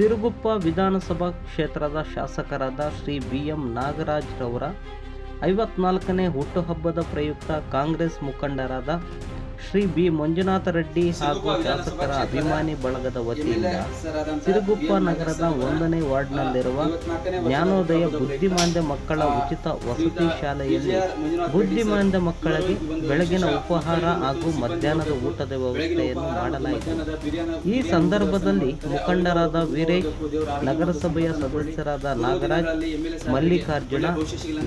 ಸಿರುಗುಪ್ಪ ವಿಧಾನಸಭಾ ಕ್ಷೇತ್ರದ ಶಾಸಕರಾದ ಶ್ರೀ ಬಿ ಎಂ ನಾಗರಾಜ್ರವರ ಐವತ್ನಾಲ್ಕನೇ ಹುಟ್ಟುಹಬ್ಬದ ಪ್ರಯುಕ್ತ ಕಾಂಗ್ರೆಸ್ ಮುಖಂಡರಾದ ಶ್ರೀ ಬಿ. ಮಂಜುನಾಥ ರೆಡ್ಡಿ ಹಾಗೂ ಶಾಸಕರ ಅಭಿಮಾನಿ ಬಳಗದ ವತಿಯಿಂದ ಸಿರುಗುಪ್ಪ ನಗರದ ಒಂದನೇ ವಾರ್ಡ್ನಲ್ಲಿರುವ ಜ್ಞಾನೋದಯ ಬುದ್ಧಿಮಾಂದ್ಯ ಮಕ್ಕಳ ಉಚಿತ ವಸತಿ ಶಾಲೆಯಲ್ಲಿ ಬುದ್ಧಿಮಾಂದ್ಯ ಮಕ್ಕಳಿಗೆ ಬೆಳಗಿನ ಉಪಹಾರ ಹಾಗೂ ಮಧ್ಯಾಹ್ನದ ಊಟದ ವ್ಯವಸ್ಥೆಯನ್ನು ಮಾಡಲಾಯಿತು. ಈ ಸಂದರ್ಭದಲ್ಲಿ ಮುಖಂಡರಾದ ವೀರೇಶ್ ನಗರಸಭೆಯ ಸದಸ್ಯರಾದ ನಾಗರಾಜ್ ಮಲ್ಲಿಕಾರ್ಜುನ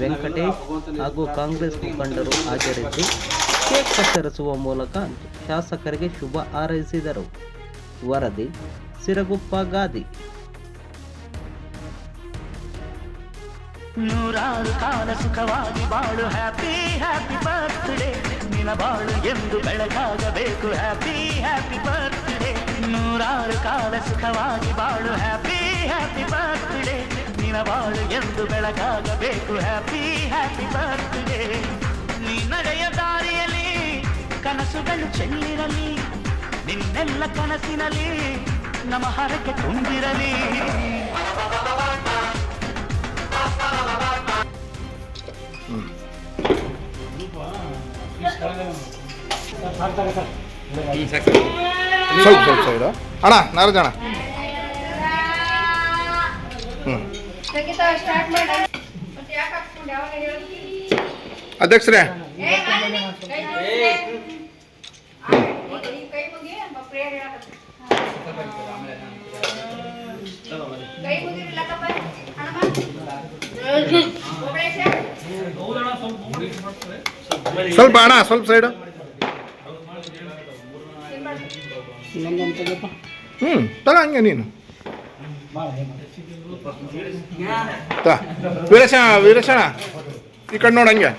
ವೆಂಕಟೇಶ್ ಹಾಗೂ ಕಾಂಗ್ರೆಸ್ ಮುಖಂಡರು ಹಾಜರಿದ್ದು ಕೇಕ್ ಕತ್ತರಿಸುವ ಮೂಲಕ ಶಾಸಕರಿಗೆ ಶುಭ ಹಾರೈಸಿದರು. ವರದಿ, ಸಿರಗುಪ್ಪ, ಗಾದಿ. ನೂರಾರು ಕಾಲ ಸುಖವಾಗಿ ಬಾಳು. ಹ್ಯಾಪಿ ಹ್ಯಾಪಿ ಬರ್ತ್ಡೇ ನಿನ ಬಾಳು ಎಂದು ಬೆಳಕಾಗಬೇಕು. ಹ್ಯಾಪಿ ಹ್ಯಾಪಿ ಬರ್ತ್ಡೇ ನೂರಾರು ಕಾಲ ಸುಖವಾಗಿ ಬಾಳು. ಹ್ಯಾಪಿ ಹ್ಯಾಪಿ ಬರ್ತ್ಡೇ ನಿನ ಬಾಳು ಎಂದು ಬೆಳಕಾಗಬೇಕು. ಹ್ಯಾಪಿ ಹ್ಯಾಪಿ ಬರ್ತ್ಡೇ ಕನಸುಗಳು ಚೆಲ್ಲಿರಲಿ ನಿನ್ನೆಲ್ಲ ಕನಸಿನಲ್ಲಿ ನಮ್ಮ ಹರಕೆ ತುಂಬಿರಲಿ ಸ್ವಲ್ಪ ಸ್ವಲ್ಪ ಸೈಡು ಅಣ್ಣ ನಾರಾಜ್ ಜನ ಹ್ಞೂ ಸ್ವಲ್ಪ ಅಣ್ಣ, ಸ್ವಲ್ಪ ಸೈಡು ತಿನ್ಬಾರ್ದು ಹ್ಞೂ ತಗ ಹಂಗೆ ನೀನು. ತ, ವೀರೇಶ ವೀರೇಶಣ್ಣ ಈ ಕಡೆ ನೋಡು ಹಂಗೆ.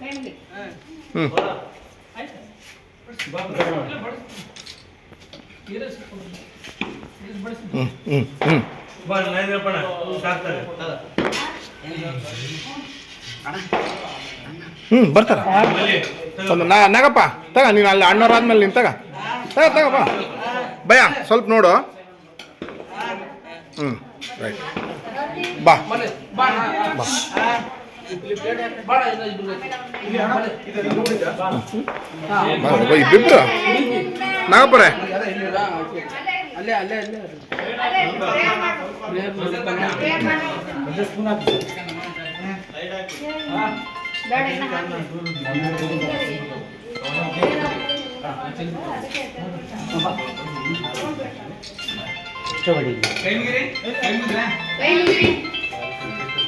ಕೈ ಮುಗಿ ಹ್ಞೂ ಹ್ಞೂ ಬರ್ತಾರ. ನಾಗಪ್ಪ, ತಗ, ನೀನು ಅಲ್ಲಿ ಅಣ್ಣವ್ರಾದ್ಮೇಲೆ ನೀನು ತಗ. ತಗ ತಗಪ್ಪ ಭಯ, ಸ್ವಲ್ಪ ನೋಡು. ಹ್ಞೂ ರೈಟ್ ಬಾ. ಬಾ. ಇಬ್ಬಿಬ್ರು ನಾಗಪ್ಪರೇ ಅಲ್ಲೇ ಅಲ್ಲೇ ಪ್ರೇಯರ್ ಮಾಡು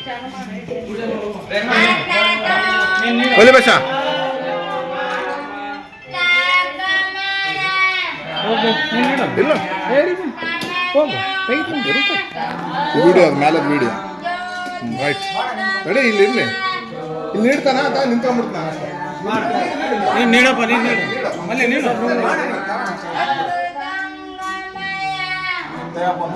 ಪ್ರೇಯರ್ ಮಾಡು ಬೇಡ ಹೇಳಿ ಇಲ್ಲ ವಿಡಿಯೋ ಅದು ಮೇಲೆ ವಿಡಿಯೋ ರೈಟ್ ರೆಡಿ ಇಲ್ಲಿ ಇರಲಿ. ಇಲ್ಲಿ ನೀಡ್ತಾನ ಅದ ನಿಂತ್ಕೊಂಡ್ಬಿಡ್ತಾನ? ನೀಡಪ್ಪ ನೀನು ನೀಡು. ಮಲ್ಲಿ ನೀಡು. ಓಂ